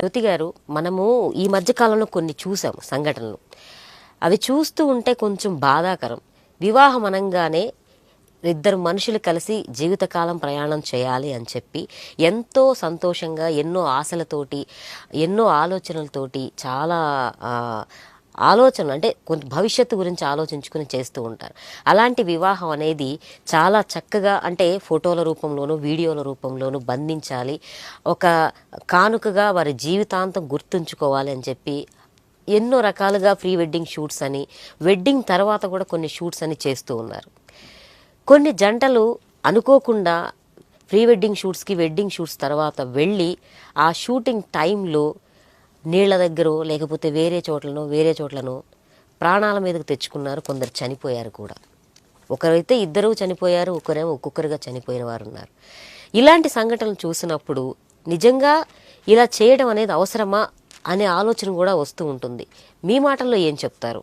జ్యోతి గారు మనము ఈ మధ్యకాలంలో కొన్ని చూసాం సంఘటనలు. అవి చూస్తూ ఉంటే కొంచెం బాధాకరం. వివాహం అనగానే ఇద్దరు మనుషులు కలిసి జీవితకాలం ప్రయాణం చేయాలి అని చెప్పి ఎంతో సంతోషంగా ఎన్నో ఆశలతోటి ఎన్నో ఆలోచనలతోటి చాలా ఆలోచనలు అంటే కొంత భవిష్యత్తు గురించి ఆలోచించుకుని చేస్తూ ఉంటారు. అలాంటి వివాహం అనేది చాలా చక్కగా అంటే ఫోటోల రూపంలోనూ వీడియోల రూపంలోనూ బంధించాలి. ఒక కానుకగా వారి జీవితాంతం గుర్తుంచుకోవాలి అని చెప్పి ఎన్నో రకాలుగా ప్రీ వెడ్డింగ్ షూట్స్ అని వెడ్డింగ్ తర్వాత కూడా కొన్ని షూట్స్ అని చేస్తూ ఉన్నారు. కొన్ని జంటలు అనుకోకుండా ప్రీ వెడ్డింగ్ షూట్స్కి వెడ్డింగ్ షూట్స్ తర్వాత వెళ్ళి ఆ షూటింగ్ టైంలో నీళ్ళ దగ్గర లేకపోతే వేరే చోట్లను వేరే చోట్లను ప్రాణాల మీదకు తెచ్చుకున్నారు. కొందరు చనిపోయారు కూడా. ఒకరైతే ఇద్దరు చనిపోయారు ఒకరేమో ఒక్కొక్కరుగా చనిపోయిన వారు ఉన్నారు ఇలాంటి సంఘటనలు చూసినప్పుడు నిజంగా ఇలా చేయడం అనేది అవసరమా అనే ఆలోచన కూడా వస్తూ ఉంటుంది. మీ మాటల్లో ఏం చెప్తారు?